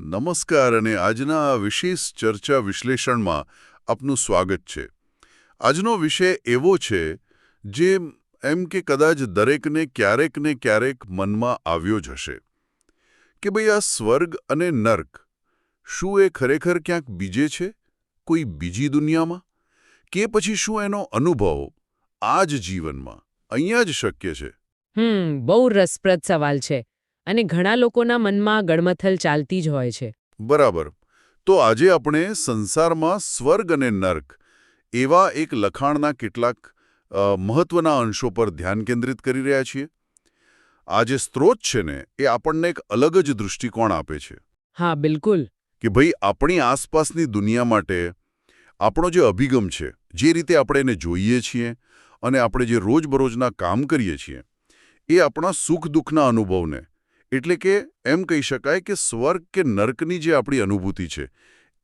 નમસ્કાર અને આજના આ વિશેષ ચર્ચા વિશ્લેષણમાં આપનું સ્વાગત છે. આજનો વિષય એવો છે, જે એમ કે કદાચ દરેકને ક્યારેક ને ક્યારેક મનમાં આવ્યો જ હશે. કે ભાઈ આ સ્વર્ગ અને નર્ક, શું એ ખરેખર ક્યાંક બીજે છે? કોઈ બીજી દુનિયામાં? કે પછી શું એનો અનુભવ આ જ જીવનમાં? અહીંયા જ શક્ય છે? હમ, બહુ રસપ્રદ સવાલ છે. અને ઘણા લોકોના મનમાં ગળમથલ ચાલતી જ હોય છે. બરાબર. તો આજે આપણે સંસારમાં સ્વર્ગ અને નર્ક એવા એક લખાણના કેટલાક મહત્વના અંશો પર ધ્યાન કેન્દ્રિત કરી રહ્યા છીએ. આ જે સ્ત્રોત છે ને એ આપણને એક અલગ જ દૃષ્ટિકોણ આપે છે. હા બિલકુલ. કે ભાઈ આપણી આસપાસની દુનિયા માટે આપણો જે અભિગમ છે જે રીતે આપણે એને જોઈએ છીએ અને આપણે જે રોજબરોજના કામ કરીએ છીએ એ આપણા સુખ દુઃખના અનુભવને એટલે કે એમ કહી શકાય કે સ્વર્ગ કે નર્કની જે આપણી અનુભૂતિ છે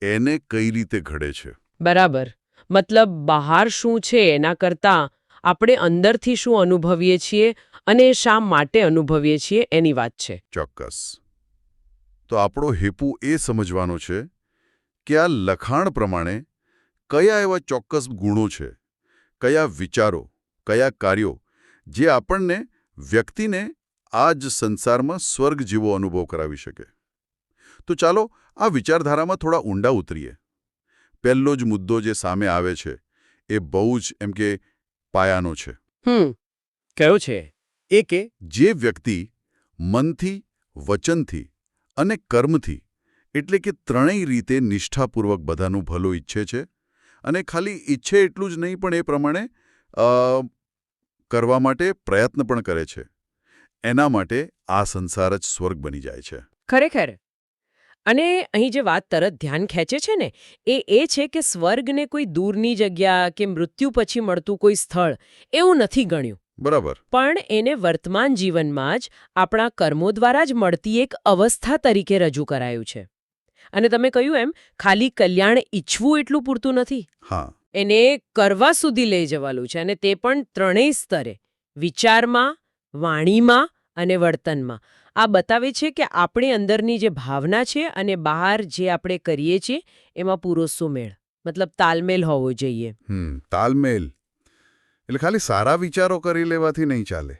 એને કઈ રીતે ઘડે છે? બરાબર. મતલબ બહાર શું છે એના કરતાં આપણે અંદરથી શું અનુભવીએ છીએ અને શા માટે અનુભવીએ છીએ એની વાત છે. ચોક્કસ. તો આપણો હેતુ એ સમજવાનો છે કે આ લખાણ પ્રમાણે કયા એવા ચોક્કસ ગુણો છે કયા વિચારો કયા કાર્યો જે આપણને વ્યક્તિને આ જ સંસારમાં સ્વર્ગ જેવો અનુભવ કરાવી શકે. તો ચાલો આ વિચારધારામાં થોડા ઊંડા ઉતરીએ. પહેલો જ મુદ્દો જે સામે આવે છે એ બહુ જ એમ કે પાયાનો છે. કયો છે? એ કે જે વ્યક્તિ મનથી વચનથી અને કર્મથી એટલે કે ત્રણેય રીતે નિષ્ઠાપૂર્વક બધાનું ભલું ઈચ્છે છે અને ખાલી ઈચ્છે એટલું જ નહીં પણ એ પ્રમાણે કરવા માટે પ્રયત્ન પણ કરે છે. એના માટે આ સંસાર જ સ્વર્ગ બની જાય છે. ખરેખર? અને અહીં જે વાત તરત ધ્યાન ખેંચે છે ને એ એ છે કે સ્વર્ગને કોઈ દૂરની જગ્યા કે મૃત્યુ પછી મળતું કોઈ સ્થળ એવું નથી ગણ્યું. બરાબર. પણ એને વર્તમાન જીવનમાં જ આપણા કર્મો દ્વારા જ મળતી એક અવસ્થા તરીકે રજૂ કરાયું છે. અને તમે કહ્યું એમ ખાલી કલ્યાણ ઈચ્છવું એટલું પૂરતું નથી. હા. એને કરવા સુધી લઈ જવાનું છે અને તે પણ ત્રણેય સ્તરે. વિચારમાં વાણીમાં અને વર્તનમાં. આ બતાવે છે કે આપણી અંદરની જે ભાવના છે અને બહાર જે આપણે કરીએ છીએ એમાં પૂરો સુમેળ મતલબ તાલમેલ હોવો જોઈએ. હમ તાલમેલ. એટલે ખાલી સારા વિચારો કરી લેવાથી નહીં ચાલે?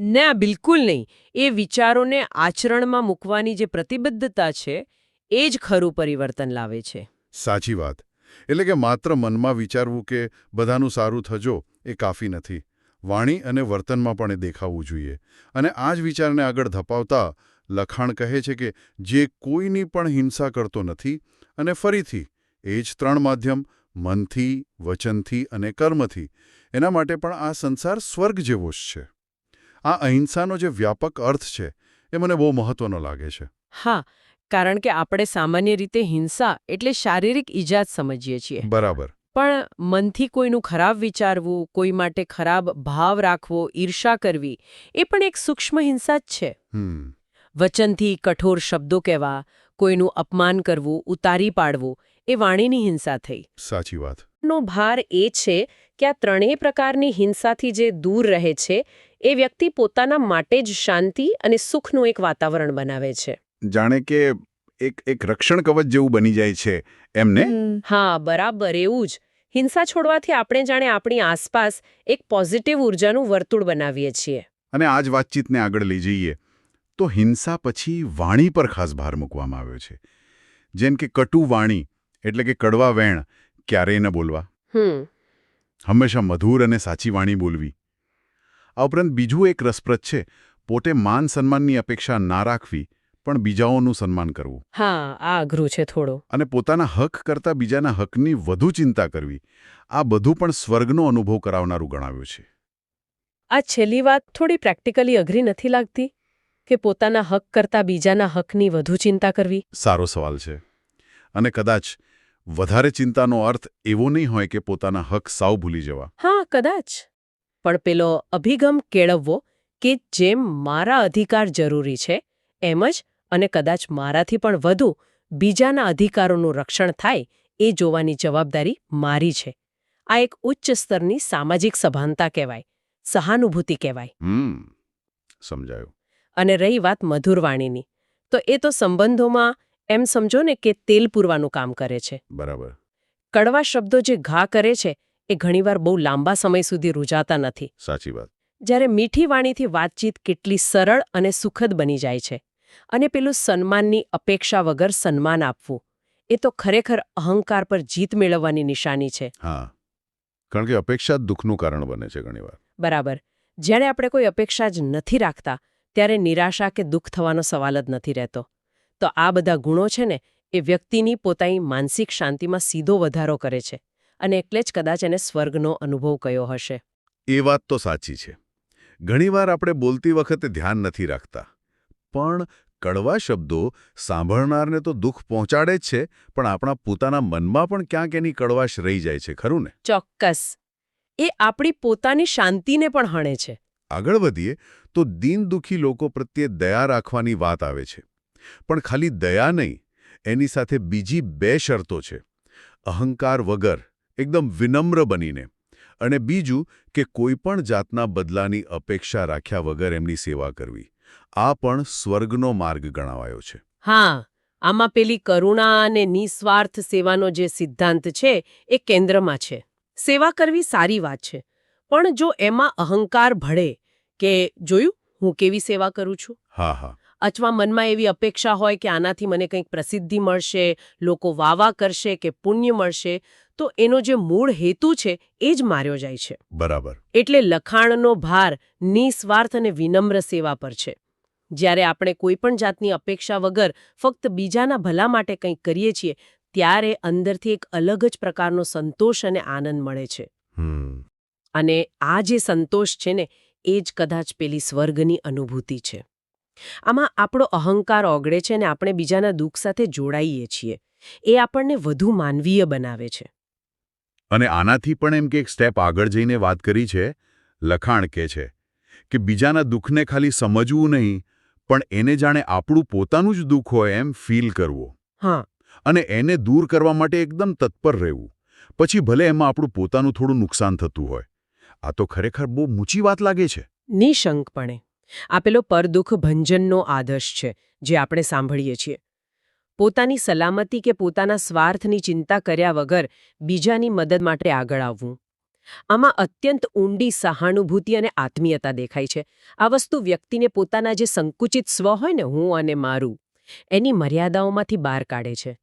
ના બિલકુલ નહીં. એ વિચારોને આચરણમાં મૂકવાની જે પ્રતિબદ્ધતા છે એ જ ખરું પરિવર્તન લાવે છે. સાચી વાત. એટલે કે માત્ર મનમાં વિચારવું કે બધાનું સારું થજો એ કાફી નથી. વાણી અને વર્તનમાં પણ એ દેખાવું જોઈએ. અને આ જ વિચારને આગળ ધપાવતા લખાણ કહે છે કે જે કોઈની પણ હિંસા કરતો નથી અને ફરીથી એ જ ત્રણ માધ્યમ મનથી વચનથી અને કર્મથી એના માટે પણ આ સંસાર સ્વર્ગ જેવો જ છે. આ અહિંસાનો જે વ્યાપક અર્થ છે એ મને બહુ મહત્વનો લાગે છે. હા કારણ કે આપણે સામાન્ય રીતે હિંસા એટલે શારીરિક ઈજા જ સમજીએ છીએ. બરાબર. પણ મનથી કોઈનું ખરાબ વિચારવું કોઈ માટે ખરાબ ભાવ રાખવો ઈર્ષા કરવી એ પણ એક સૂક્ષ્મ હિંસા જ છે. વચનથી કઠોર શબ્દો કહેવા કોઈનું અપમાન કરવું ઉતારી પાડવું એ વાણીની હિંસા થઈ. સાચી વાત. નો ભાર એ છે કે આ ત્રણેય પ્રકારની હિંસાથી જે દૂર રહે છે એ વ્યક્તિ પોતાના માટે જ શાંતિ અને સુખનું એક વાતાવરણ બનાવે છે. જાણે કે એક એક રક્ષણ કવચ જેવું બની જાય છે એમને હા બરાબર એવું જ. હિંસા છોડવાથી આપણે જાણે આપણી આસપાસ એક પોઝિટિવ ઉર્જાનું વર્તુળ બનાવીએ છીએ. અને આ જ વાતચીતને આગળ લઈ જઈએ તો હિંસા પછી વાણી પર ખાસ ભાર મૂકવામાં આવ્યો છે. જેમ કે કટુ વાણી એટલે કે કડવા વેણ ક્યારેય ન બોલવા. હંમેશા મધુર અને સાચી વાણી બોલવી. આ ઉપરાંત બીજું એક રસપ્રદ છે પોતે માન સન્માનની અપેક્ષા ના રાખવી પણ બીજાઓનું સન્માન કરવું. હા આ અઘરું છે થોડું. અને પોતાના હક કરતાં બીજાના હકની વધુ ચિંતા કરવી. આ બધું પણ સ્વર્ગનો અનુભવ કરાવનારું ગણાવ્યું છે. આ છેલ્લી વાત થોડી પ્રેક્ટિકલી અઘરી નથી લાગતી? કે પોતાના હક કરતાં બીજાના હકની વધુ ચિંતા કરવી? સારો સવાલ છે. અને કદાચ વધારે ચિંતાનો અર્થ એવો નહીં હોય કે પોતાના હક સાવ ભૂલી જવા. હા કદાચ. પણ પેલો અભિગમ કેળવવો કે જેમ મારા અધિકાર જરૂરી છે એમ જ અને કદાચ મારાથી પણ વધુ બીજાના અધિકારોનું રક્ષણ થાય એ જોવાની જવાબદારી મારી છે. આ એક ઉચ્ચ સ્તરની સામાજિક સભાનતા કહેવાય સહાનુભૂતિ કહેવાય. હમ સમજાયું. અને રહી વાત મધુર વાણીની. તો એ તો સંબંધોમાં એમ સમજો ને કે તેલ પૂરવાનું કામ કરે છે. બરાબર. કડવા શબ્દો જે ઘા કરે છે એ ઘણીવાર બહુ લાંબા સમય સુધી રૂજાતા નથી. સાચી વાત. જ્યારે મીઠી વાણીથી વાતચીત કેટલી સરળ અને સુખદ બની જાય છે. અને પેલું સન્માનની અપેક્ષા વગર સન્માન આપવું. એ તો ખરેખર અહંકાર પર જીત મેળવવાની નિશાની છે. હા. કારણ કે અપેક્ષા દુઃખનું કારણ બને છે ઘણીવાર. બરાબર. જ્યારે આપણે કોઈ અપેક્ષા જ નથી રાખતા ત્યારે નિરાશા કે દુઃખ થવાનો સવાલ જ નથી રહેતો. તો આ બધા ગુણો છે ને એ વ્યક્તિની પોતાની માનસિક શાંતિમાં સીધો વધારો કરે છે. અને એટલે જ કદાચ એને સ્વર્ગનો અનુભવ કયો હશે. એ વાત તો સાચી છે. ઘણીવાર આપણે બોલતી વખતે ધ્યાન નથી રાખતા. પણ કડવા શબ્દો સાંભળનારને તો દુઃખ પહોંચાડે જ છે પણ આપણા પોતાના મનમાં પણ ક્યાંક એની કડવાશ રહી જાય છે ખરું ને? ચોક્કસ. એ આપણી પોતાની શાંતિને પણ હણે છે. આગળ વધીએ તો દીન દુઃખી લોકો પ્રત્યે દયા રાખવાની વાત આવે છે. પણ ખાલી દયા નહીં એની સાથે બીજી બે શરતો છે. અહંકાર વગર એકદમ વિનમ્ર બનીને અને બીજું કે કોઈપણ જાતના બદલાની અપેક્ષા રાખ્યા વગર એમની સેવા કરવી. આ પણ સ્વર્ગનો માર્ગ ગણાવાયો છે. હા આમાં પેલી કરુણા અને નિસ્વાર્થ સેવાનો જે સિદ્ધાંત છે એ કેન્દ્રમાં છે. સેવા કરવી સારી વાત છે પણ જો એમાં અહંકાર ભળે કે જોયું હું કેવી સેવા કરું છું? હા હા. અથવા મનમાં એવી અપેક્ષા હોય કે આનાથી મને કંઈક પ્રસિદ્ધિ મળશે લોકો વાવા કરશે કે પુણ્ય મળશે તો એનો જે મૂળ હેતુ છે એ જ માર્યો જાય છે. બરાબર. એટલે લખાણનો ભાર નિસ્વાર્થ અને વિનમ્ર સેવા પર છે. જ્યારે આપણે કોઈ પણ જાતની અપેક્ષા વગર ફક્ત બીજાના ભલા માટે કંઈક કરીએ છીએ ત્યારે અંદરથી એક અલગ જ પ્રકારનો સંતોષ અને આનંદ મળે છે. અને આ જે સંતોષ છે ને એ જ કદાચ પેલી સ્વર્ગની અનુભૂતિ છે. આમાં આપણો અહંકાર ઓગળે છે અને આપણે બીજાના દુઃખ સાથે જોડાઈએ છીએ. એ આપણને વધુ માનવીય બનાવે છે. અને આનાથી પણ એમ કે એક સ્ટેપ આગળ જઈને વાત કરી છે લખાણ કે છે કે બીજાના દુઃખને ખાલી સમજવું નહીં પણ એને જાણે આપણું પોતાનું જ દુઃખ હોય એમ ફીલ કરવું. હા. અને એને દૂર કરવા માટે એકદમ તત્પર રહેવું. પછી ભલે એમાં આપણું પોતાનું થોડું નુકસાન થતું હોય. આ તો ખરેખર બહુ મૂંચી વાત લાગે છે. નિશંકપણે. આ પેલો પરદુઃખ ભંજનનો આદર્શ છે, જે આપણે સાંભળીએ છીએ. પોતાની સલામતી કે પોતાના સ્વાર્થની ચિંતા કર્યા વગર બીજાની મદદ માટે આગળ આવવું. આમાં અત્યંત ઊંડી સહાનુભૂતિ અને આત્મીયતા દેખાય છે. આ વસ્તુ વ્યક્તિને પોતાના જે સંકુચિત સ્વ હોય ને હું અને મારું, એની મર્યાદાઓમાંથી બહાર કાઢે છે.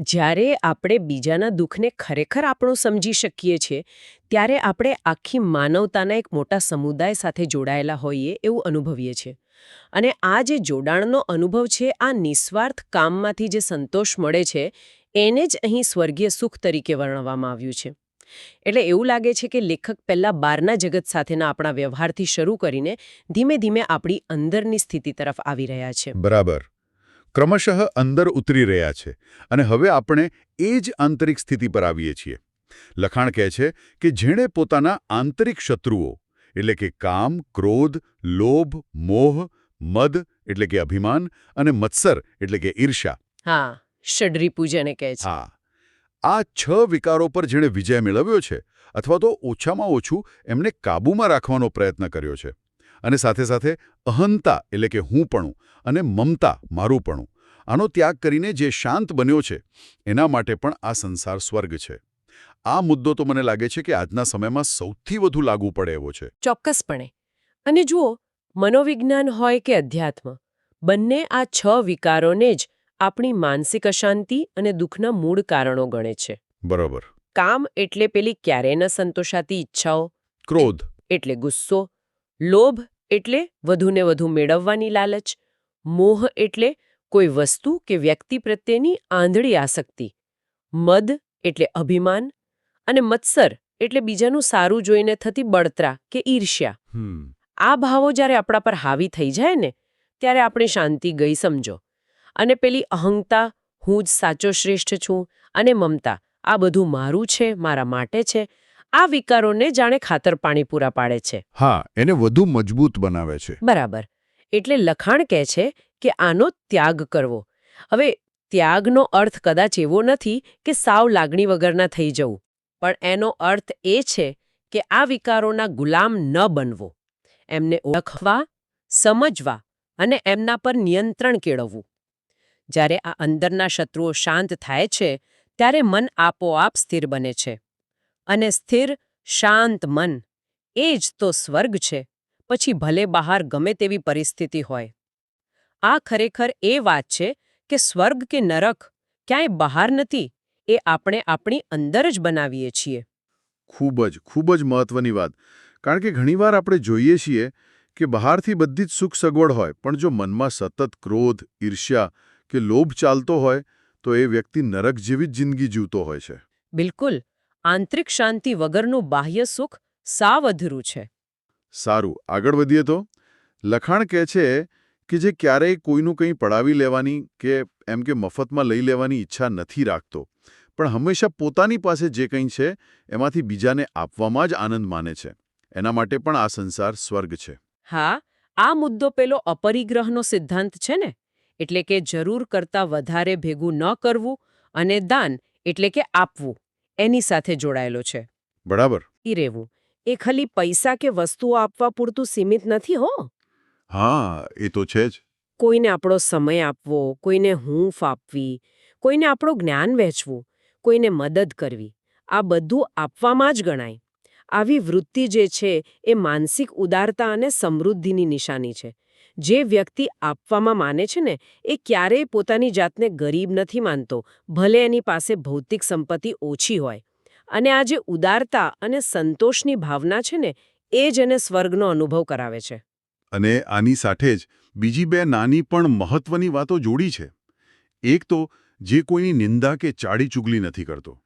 જ્યારે આપણે બીજાના દુઃખને ખરેખર આપણું સમજી શકીએ છીએ ત્યારે આપણે આખી માનવતાના એક મોટા સમુદાય સાથે જોડાયેલા હોઈએ એવું અનુભવીએ છીએ. અને આ જે જોડાણનો અનુભવ છે આ નિસ્વાર્થ કામમાંથી જે સંતોષ મળે છે એને જ અહીં સ્વર્ગીય સુખ તરીકે વર્ણવવામાં આવ્યું છે. એટલે એવું લાગે છે કે લેખક પહેલાં બહારના જગત સાથેના આપણા વ્યવહારથી શરૂ કરીને ધીમે ધીમે આપણી અંદરની સ્થિતિ તરફ આવી રહ્યા છે. બરાબર. ક્રમશઃ અંદર ઉતરી રહ્યા છે અને હવે આપણે એ જ આંતરિક સ્થિતિ પર આવીએ છીએ. લખાણ કહે છે કે જેણે પોતાના આંતરિક શત્રુઓ એટલે કે કામ ક્રોધ લોભ મોહ મદ એટલે કે અભિમાન અને મત્સર એટલે કે ઈર્ષા હા ષડરીપુ જેને કહે છે. હા. આ છ વિકારો પર જેણે વિજય મેળવ્યો છે અથવા તો ઓછામાં ઓછું એમને કાબૂમાં રાખવાનો પ્રયત્ન કર્યો છે. અને સાથે સાથે અહંતા એટલે કે હુંપણું અને મમતા મારુંપણું. આનો ત્યાગ કરીને જે શાંત બન્યો છે એના માટે પણ આ સંસાર સ્વર્ગ છે. આ મુદ્દો તો મને લાગે છે કે આજના સમયમાં સૌથી વધુ લાગુ પડે એવો છે. ચોક્કસપણે. અને જુઓ મનોવિજ્ઞાન હોય કે અધ્યાત્મ બંને આ છ વિકારોને જ આપણી માનસિક અશાંતિ અને દુઃખના મૂળ કારણો ગણે છે. બરોબર. કામ એટલે પેલી ક્યારેય ન સંતોષાતી ઈચ્છાઓ. ક્રોધ. એટલે ગુસ્સો લોભ એટલે વધુને વધુ મેળવવાની લાલચ મોહ એટલે કોઈ વસ્તુ કે વ્યક્તિ પ્રત્યેની આંધળી આસક્તિ મદ એટલે અભિમાન અને મત્સર એટલે બીજાનું સારું જોઈને થતી બળતરા કે ઈર્ષ્યા. આ ભાવો જ્યારે આપણા પર હાવી થઈ જાય ને ત્યારે આપણે શાંતિ ગઈ સમજો. અને પેલી અહંતા હું જ સાચો શ્રેષ્ઠ છું અને મમતા આ બધું મારું છે મારા માટે છે આ વિકારોને જાણે ખાતર પાણી પૂરા પાડે છે. હા એને વધુ મજબૂત બનાવે છે. બરાબર. એટલે લખાણ કહે છે કે આનો ત્યાગ કરવો. હવે ત્યાગનો અર્થ કદાચ એવો નથી કે સાવ લાગણી વગરના થઈ જવું. પણ એનો અર્થ એ છે કે આ વિકારોના ગુલામ ન બનવો. એમને ઓળખવા સમજવા અને એમના પર નિયંત્રણ કેળવવું. જ્યારે આ અંદરના શત્રુઓ શાંત થાય છે ત્યારે મન આપોઆપ સ્થિર બને છે. અને સ્થિર શાંત મન. એ જ તો સ્વર્ગ છે. પછી ભલે બહાર ગમે તેવી પરિસ્થિતિ હોય. આ ખરેખર એ વાત છે કે સ્વર્ગ કે નરક ક્યાંય બહાર નથી એ આપણે આપણી અંદર જ બનાવીએ છીએ. ખૂબ જ ખૂબ જ મહત્વની વાત. કારણ કે ઘણીવાર આપણે જોઈએ છીએ કે બહારથી બધી જ સુખ સગવડ હોય પણ જો મનમાં સતત ક્રોધ ઈર્ષ્યા કે લોભ ચાલતો હોય તો એ વ્યક્તિ નરક જેવી જ જિંદગી જીવતો હોય છે. બિલકુલ. આંતરિક શાંતિ વગરનું બાહ્ય સુખ સાવ અધૂરું છે. સારું આગળ વધીએ તો? લખાણ કહે છે કે જે ક્યારેય કોઈનું કંઈ પડાવી લેવાની કે એમ કે મફતમાં લઈ લેવાની ઈચ્છા નથી રાખતો પણ હંમેશા પોતાની પાસે જે કંઈ છે એમાંથી બીજાને આપવામાં જ આનંદ માને છે. એના માટે પણ આ સંસાર સ્વર્ગ છે. હા આ મુદ્દો પેલો અપરિગ્રહનો સિદ્ધાંત છે ને? એટલે કે જરૂર કરતાં વધારે ભેગું ન કરવું અને દાન એટલે કે આપવું. એની સાથે જોડાયેલો છે. બરાબર. ઈ રહેવું એ ખાલી પૈસા કે વસ્તુઓ આપવા પૂરતું સીમિત નથી હો. હા એ તો છે જ. કોઈને આપણો સમય આપવો કોઈને હૂંફ આપવી કોઈને આપણું જ્ઞાન વહેંચવું કોઈને મદદ કરવી. આ બધું આપવામાં જ ગણાય. આવી વૃત્તિ જે છે એ માનસિક ઉદારતા અને સમૃદ્ધિની નિશાની છે. જે વ્યક્તિ આપવામાં માને છે ને એ ક્યારેય પોતાની જાતને ગરીબ નથી માનતો ભલે એની પાસે ભૌતિક સંપત્તિ ઓછી હોય. અને આ જે ઉદારતા અને સંતોષની ભાવના છે ને એ જ એને સ્વર્ગનો અનુભવ કરાવે છે. અને આની સાથે જ બીજી બે નાની પણ મહત્વની વાતો જોડી છે. એક તો જે કોઈની નિંદા કે ચાડી ચુગલી નથી કરતો.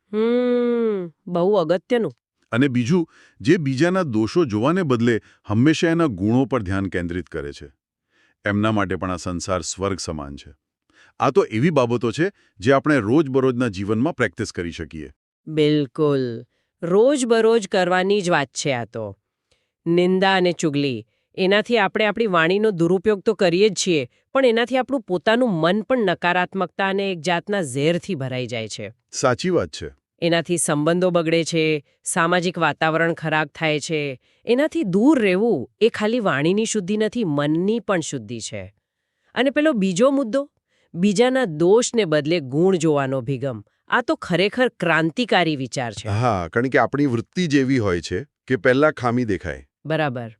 બહુ અગત્યનું. અને બીજું જે બીજાના દોષો જોવાને બદલે હંમેશા એના ગુણો પર ધ્યાન કેન્દ્રિત કરે છે. એમના માટે પણ આ સંસાર સ્વર્ગ સમાન છે. આ તો એવી બાબતો છે જે આપણે રોજબરોજના જીવનમાં પ્રેક્ટિસ કરી શકીએ. બિલકુલ. રોજબરોજ કરવાની જ વાત છે આ તો. નિંદા અને ચુગલી એનાથી આપણે આપણી વાણીનો દુરુપયોગ તો કરીએ જ છીએ પણ એનાથી આપણું પોતાનું મન પણ નકારાત્મકતા અને એક જાતના ઝેરથી ભરાઈ જાય છે. સાચી વાત છે. એનાથી સંબંધો બગડે છે સામાજિક વાતાવરણ ખરાબ થાય છે એનાથી દૂર રહેવું એ ખાલી વાણીની શુદ્ધિ નથી મનની પણ શુદ્ધિ છે. અને પેલો બીજો મુદ્દો બીજાના દોષને બદલે ગુણ જોવાનો ભિગમ આ તો ખરેખર ક્રાંતિકારી વિચાર છે. હા કારણ કે આપણી વૃત્તિ જેવી હોય છે કે પહેલા ખામી દેખાય. બરાબર.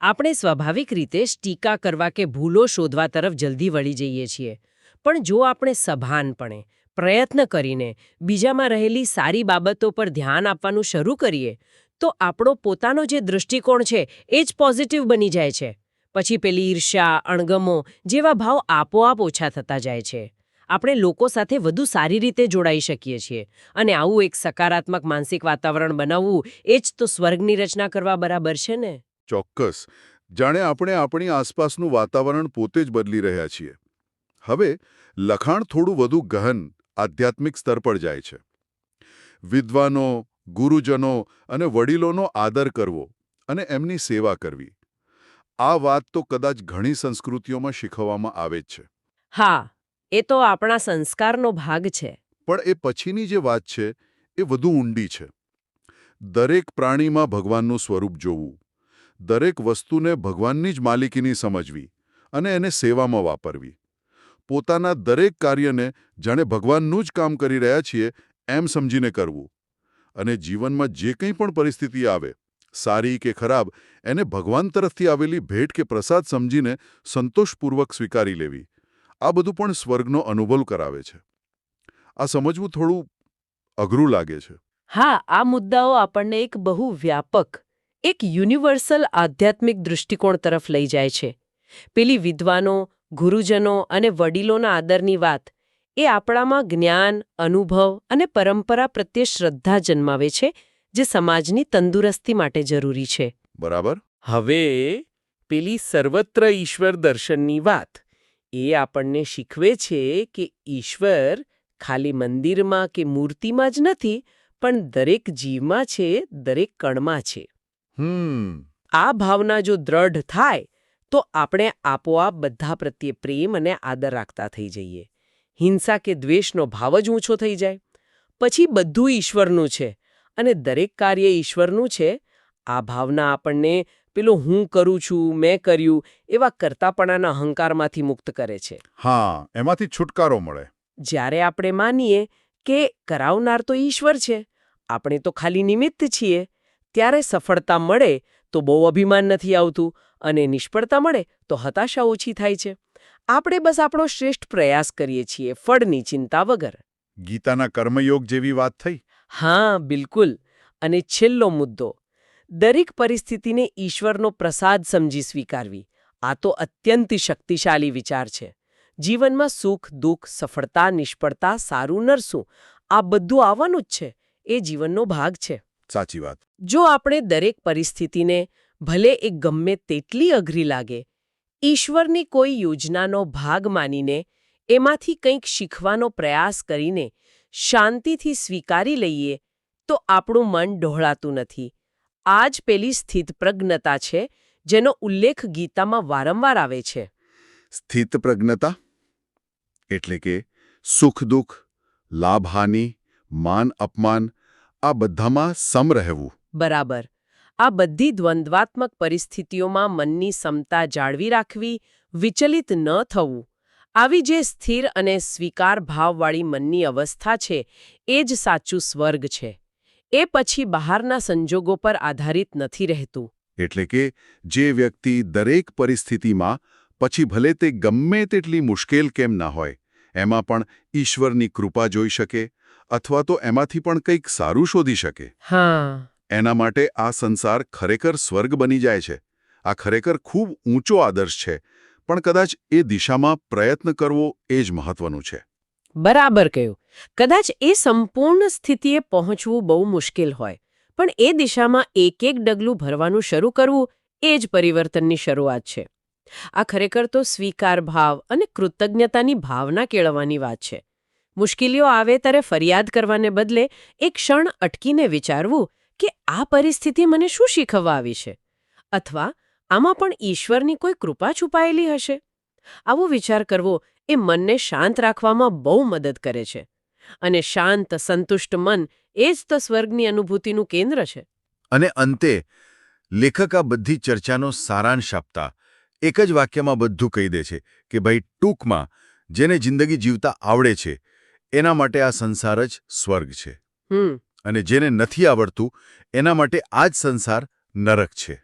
આપણે સ્વાભાવિક રીતે ટીકા કરવા કે ભૂલો શોધવા તરફ જલ્દી વળી જઈએ છીએ. પણ જો આપણે સભાનપણે પ્રયત્ન કરીને બીજામાં રહેલી સારી બાબતો પર ધ્યાન આપવાનું શરૂ કરીએ, તો આપણો પોતાનો જે દૃષ્ટિકોણ છે એ જ પોઝિટિવ બની જાય છે. પછી પેલી ઈર્ષ્યા, અણગમો જેવા ભાવ આપોઆપ ઓછા થતા જાય છે. આપણે લોકો સાથે વધુ સારી રીતે જોડાઈ શકીએ છીએ અને આવું એક સકારાત્મક માનસિક વાતાવરણ બનાવવું એ જ તો સ્વર્ગની રચના કરવા બરાબર છે ને? ચોક્કસ. જાણે આપણે આપણી આસપાસનું વાતાવરણ પોતે જ બદલી રહ્યા છીએ. હવે લખાણ થોડું વધુ ગહન આધ્યાત્મિક સ્તર પર જાય છે. વિદ્વાનો ગુરુજનો અને વડીલોનો આદર કરવો અને એમની સેવા કરવી. આ વાત તો કદાચ ઘણી સંસ્કૃતિઓમાં શીખવવામાં આવે જ છે. હા એ તો આપણા સંસ્કારનો ભાગ છે. પણ એ પછીની જે વાત છે એ વધુ ઊંડી છે. દરેક પ્રાણીમાં ભગવાનનું સ્વરૂપ જોવું. દરેક વસ્તુને ભગવાનની જ માલિકીની સમજવી અને એને સેવામાં વાપરવી. પોતાના દરેક કાર્યને જાણે ભગવાનનું જ કામ કરી રહ્યા છીએ એમ સમજીને કરવું. અને જીવનમાં જે કંઈ પણ પરિસ્થિતિ આવે, સારી કે ખરાબ, એને ભગવાન તરફથી આવેલી ભેટ કે પ્રસાદ સમજીને સંતોષપૂર્વક સ્વીકારી લેવી. આ બધું પણ સ્વર્ગનો અનુભવ કરાવે છે. આ સમજવું થોડું અઘરું લાગે છે. હા, આ મુદ્દાઓ આપણને એક બહુ વ્યાપક, એક યુનિવર્સલ આધ્યાત્મિક દૃષ્ટિકોણ તરફ લઈ જાય છે. પેલી વિદ્વાનો ગુરુજનો અને વડીલોના આદરની વાત એ આપણામાં જ્ઞાન અનુભવ અને પરંપરા પ્રત્યે શ્રદ્ધા જન્માવે છે જે સમાજની તંદુરસ્તી માટે જરૂરી છે. બરાબર? હવે પેલી સર્વત્ર ઈશ્વર દર્શનની વાત એ આપણને શીખવે છે કે ઈશ્વર ખાલી મંદિરમાં કે મૂર્તિમાં જ નથી પણ દરેક જીવમાં છે દરેક કણમાં છે. હમ. આ ભાવના જો દ્રઢ થાય તો આપણે આપોઆપ બધા પ્રત્યે પ્રેમ અને આદર રાખતા થઈ જઈએ. હિંસા કે દ્વેષનો ભાવ જ ઊંચો થઈ જાય. પછી બધું ઈશ્વરનું છે અને દરેક કાર્ય ઈશ્વરનું છે. આ ભાવના આપણને પેલો હું કરું છું મેં કર્યું એવા કરતાપણાના અહંકારમાંથી મુક્ત કરે છે. હા એમાંથી છુટકારો મળે. જ્યારે આપણે માનીએ કે કરાવનાર તો ઈશ્વર છે આપણે તો ખાલી નિમિત્ત છીએ. ત્યારે સફળતા મળે તો બહુ અભિમાન નથી આવતું. અને નિષ્ફળતા મળે તો હતાશા ઓછી થાય છે. આપણે બસ આપણો શ્રેષ્ઠ પ્રયાસ કરીએ છીએ ફળની ચિંતા વગર. ગીતાના કર્મયોગ જેવી વાત થઈ? હા બિલકુલ. અને છેલ્લો મુદ્દો. દરેક પરિસ્થિતિને ઈશ્વરનો પ્રસાદ સમજી સ્વીકારવી. આ તો અત્યંત શક્તિશાળી વિચાર છે. જીવનમાં સુખ દુઃખ સફળતા નિષ્ફળતા સારું નરસું આ બધું આવવાનું જ છે. એ જીવનનો ભાગ છે. સાચી વાત. જો આપણે દરેક પરિસ્થિતિને ભલે એ ગમે તેટલી અઘરી લાગે ઈશ્વરની કોઈ યોજનાનો ભાગ માનીને એમાંથી કંઈક શીખવાનો પ્રયાસ કરીને શાંતિથી સ્વીકારી લઈએ તો આપણું મન ઢોળાતું નથી. આ જ પેલી સ્થિતપ્રજ્ઞતા છે જેનો ઉલ્લેખ ગીતામાં વારંવાર આવે છે. સ્થિતપ્રજ્ઞતા? એટલે કે સુખ દુઃખ લાભહાનિ માન અપમાન આ બધામાં સમ રહેવું બરાબર. આ બધી દ્વંદ્વાત્મક પરિસ્થિતિઓમાં મનની સમતા જાળવી રાખવી વિચલિત ન થવું. આવી જે સ્થિર અને સ્વીકાર ભાવવાળી મનની અવસ્થા છે એ જ સાચું સ્વર્ગ છે. એ પછી બહારના સંજોગો પર આધારિત નથી રહેતું. એટલે કે જે વ્યક્તિ દરેક પરિસ્થિતિમાં પછી ભલે તે ગમે તેટલી મુશ્કેલ કેમ ના હોય એમાં પણ ઈશ્વરની કૃપા જોઈ શકે અથવા તો એમાંથી પણ કંઈક સારું શોધી શકે. હા. એના માટે આ સંસાર ખરેખર સ્વર્ગ બની જાય છે. આ ખરેખર ખૂબ ઊંચો આદર્શ છે, પણ કદાચ એ દિશામાં પ્રયત્ન કરવો એ જ મહત્વનું છે. બરાબર કહ્યું. કદાચ એ સંપૂર્ણ સ્થિતિએ પહોંચવું બહુ મુશ્કેલ હોય, પણ એ દિશામાં એક એક ડગલું ભરવાનું શરૂ કરવું એ જ પરિવર્તનની શરૂઆત છે. આ ખરેખર તો સ્વીકાર ભાવ અને કૃતજ્ઞતાની ભાવના કેળવવાની વાત છે. મુશ્કેલીઓ આવે ત્યારે ફરિયાદ કરવાને બદલે એક ક્ષણ અટકીને વિચારવું કે આ પરિસ્થિતિ મને શું શીખવવા આવી છે? અથવા આમાં પણ ઈશ્વરની કોઈ કૃપા છુપાયેલી હશે? આવો વિચાર કરવો એ મનને શાંત રાખવામાં બહુ મદદ કરે છે. અને શાંત સંતુષ્ટ મન એ જ તો સ્વર્ગની અનુભૂતિનું કેન્દ્ર છે. અને અંતે લેખક આ બધી ચર્ચાનો સારાંશ આપતા એક જ વાક્યમાં બધું કહી દે છે કે ભાઈ ટૂંકમાં જેને જિંદગી જીવતા આવડે છે એના માટે આ સંસાર જ સ્વર્ગ છે. હમ. અને જેને નથી આવડતું, એના માટે આ જ સંસાર નરક છે.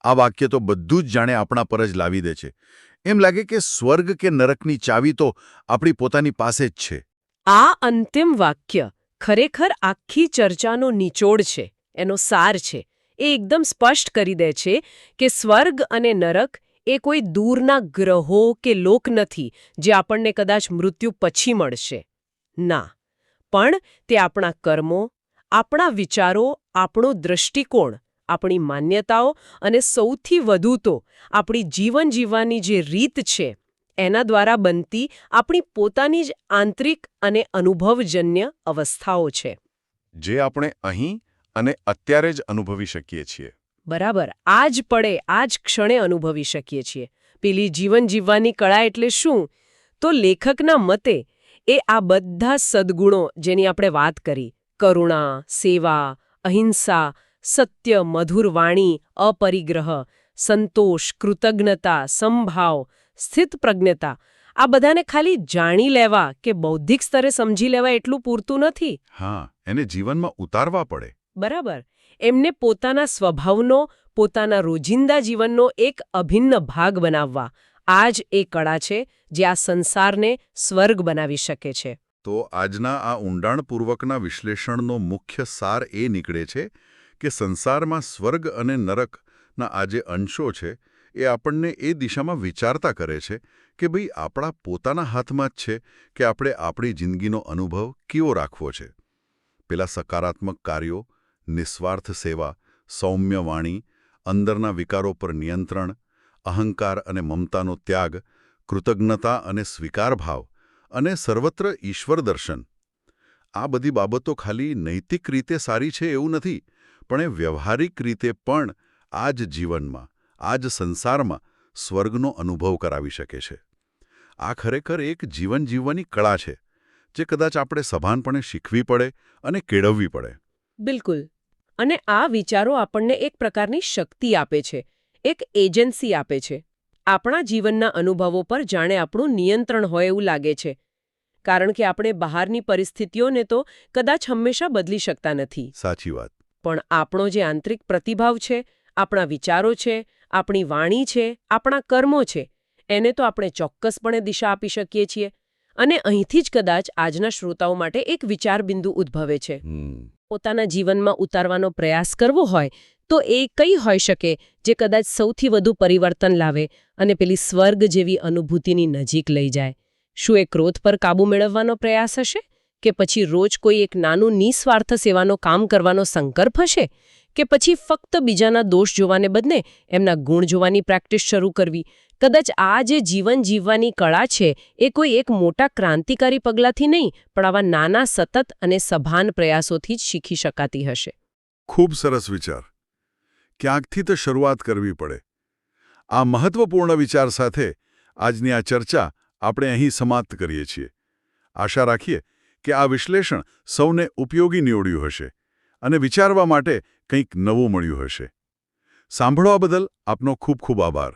આ વાક્ય તો બધું જ જાણે આપણા પર જ લાવી દે છે. એમ લાગે કે સ્વર્ગ કે નરકની ચાવી તો આપણી પોતાની પાસે જ છે. આ અંતિમ વાક્ય ખરેખર આખી ચર્ચાનો નિચોડ છે, એનો સાર છે. એ એકદમ સ્પષ્ટ કરી દે છે કે સ્વર્ગ અને નરક એ કોઈ દૂરના ગ્રહો કે લોક નથી, જે આપણને કદાચ મૃત્યુ પછી મળશે. ના. પણ તે આપણા કર્મો આપણા વિચારો આપણો દૃષ્ટિકોણ આપણી માન્યતાઓ અને સૌથી વધુ તો આપણી જીવન જીવવાની જે રીત છે એના દ્વારા બનતી આપણી પોતાની જ આંતરિક અને અનુભવજન્ય અવસ્થાઓ છે. જે આપણે અહીં અને અત્યારે જ અનુભવી શકીએ છીએ. બરાબર આ જ પડે આ જ ક્ષણે અનુભવી શકીએ છીએ. પેલી જીવન જીવવાની કળા એટલે શું? તો લેખકના મતે એ આ બધા સદ્ગુણો જેની આપણે વાત કરી. કરુણા સેવા અહિંસા સત્ય મધુર વાણી અપરિગ્રહ સંતોષ કૃતજ્ઞતા સંભાવ સ્થિતપ્રજ્ઞતા આ બધાને ખાલી જાણી લેવા કે બૌદ્ધિક સ્તરે સમજી લેવા એટલું પૂરતું નથી? હા એને જીવનમાં ઉતારવા પડે. બરાબર. એમને પોતાના સ્વભાવનો પોતાના રોજિંદા જીવનનો એક અભિન્ન ભાગ બનાવવા. આ જ એ કળા છે જે આ સંસારને સ્વર્ગ બનાવી શકે છે. તો આજના આ ઊંડાણપૂર્વકના વિશ્લેષણનો મુખ્ય સાર એ નીકળે છે કે સંસારમાં સ્વર્ગ અને નરકના આ જે અંશો છે એ આપણને એ દિશામાં વિચારતા કરે છે કે ભાઈ આપણા પોતાના હાથમાં જ છે કે આપણે આપણી જિંદગીનો અનુભવ કેવો રાખવો છે. પેલા સકારાત્મક કાર્યો, નિસ્વાર્થ સેવા સૌમ્ય વાણી અંદરના વિકારો પર નિયંત્રણ અહંકાર અને મમતાનો ત્યાગ, કૃતજ્ઞતા અને સ્વીકારભાવ અને સર્વત્ર ઈશ્વર દર્શન. આ બધી બાબતો ખાલી નૈતિક રીતે સારી છે એવું નથી, પણ એ વ્યવહારિક રીતે પણ આ જ જીવનમાં આ જ સંસારમાં સ્વર્ગનો અનુભવ કરાવી શકે છે. આ ખરેખર એક જીવન જીવવાની કળા છે, જે કદાચ આપણે સભાનપણે શીખવી પડે અને કેળવવી પડે. બિલકુલ. અને આ વિચારો આપણને એક પ્રકારની શક્તિ આપે છે એક એજન્સી આપે છે. આપણા જીવનના અનુભવો પર જાણે આપણું નિયંત્રણ હોય એવું લાગે છે. કારણ કે આપણે બહારની પરિસ્થિતિઓને તો કદાચ હંમેશા બદલી શકતા નથી. સાચી વાત. પણ આપણો જે આંતરિક પ્રતિભાવ છે આપણા વિચારો છે આપણી વાણી છે આપણા કર્મો છે એને તો આપણે ચોક્કસપણે દિશા આપી શકીએ છીએ. અને અહીંથી જ કદાચ આજના શ્રોતાઓ માટે એક વિચાર બિંદુ ઉદ્ભવે છે. પોતાના જીવનમાં ઉતારવાનો પ્રયાસ કરવો હોય તો એ કઈ હોઈ શકે જે કદાચ સૌથી વધુ પરિવર્તન લાવે અને પેલી સ્વર્ગ જેવી અનુભૂતિની નજીક લઈ જાય? શું એ ક્રોધ પર કાબૂ મેળવવાનો પ્રયાસ હશે? કે પછી રોજ કોઈ એક નાનું નિસ્વાર્થ સેવાનો કામ કરવાનો સંકલ્પ હશે? કે પછી ફક્ત બીજાના દોષ જોવાને બદલે એમના ગુણ જોવાની પ્રેક્ટિસ શરૂ કરવી? કદાચ આ જે જીવન જીવવાની કળા છે, એ કોઈ એક મોટા ક્રાંતિકારી પગલાંથી નહીં, પણ આવા નાના સતત અને સભાન પ્રયાસોથી જ શીખી શકાતી હશે? ખૂબ સરસ વિચાર. ક્યાંકથી તો શરૂઆત કરવી પડે. આ મહત્વપૂર્ણ વિચાર સાથે આજની આ ચર્ચા આપણે અહીં સમાપ્ત કરીએ છીએ. આશા રાખીએ કે આ વિશ્લેષણ સૌને ઉપયોગી નીવડ્યું હશે અને વિચારવા માટે કંઈક નવું મળ્યું હશે. સાંભળવા બદલ આપનો ખૂબ ખૂબ આભાર.